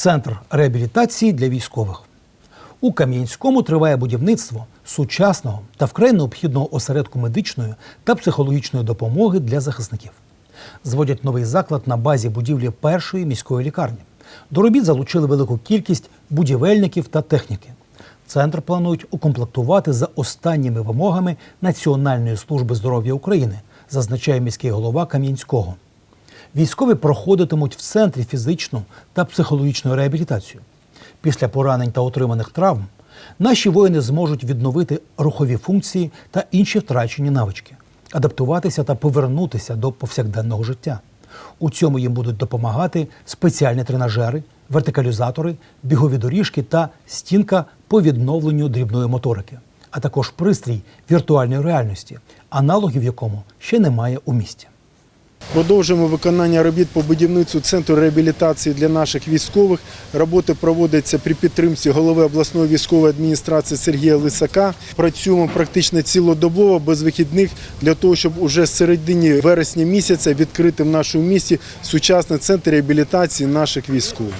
Центр реабілітації для військових. У Кам'янському триває будівництво сучасного та вкрай необхідного осередку медичної та психологічної допомоги для захисників. Зводять новий заклад на базі будівлі першої міської лікарні. До робіт залучили велику кількість будівельників та техніки. Центр планують укомплектувати за останніми вимогами Національної служби здоров'я України, зазначає міський голова Кам'янського. Військові проходитимуть в центрі фізичну та психологічну реабілітацію. Після поранень та отриманих травм наші воїни зможуть відновити рухові функції та інші втрачені навички, адаптуватися та повернутися до повсякденного життя. У цьому їм будуть допомагати спеціальні тренажери, вертикалізатори, бігові доріжки та стінка по відновленню дрібної моторики, а також пристрій віртуальної реальності, аналогів якому ще немає у місті. Продовжуємо виконання робіт по будівництву центру реабілітації для наших військових. Роботи проводяться при підтримці голови обласної військової адміністрації Сергія Лисака. Працюємо практично цілодобово без вихідних для того, щоб уже з середині вересня місяця відкрити в нашому місті сучасний центр реабілітації наших військових.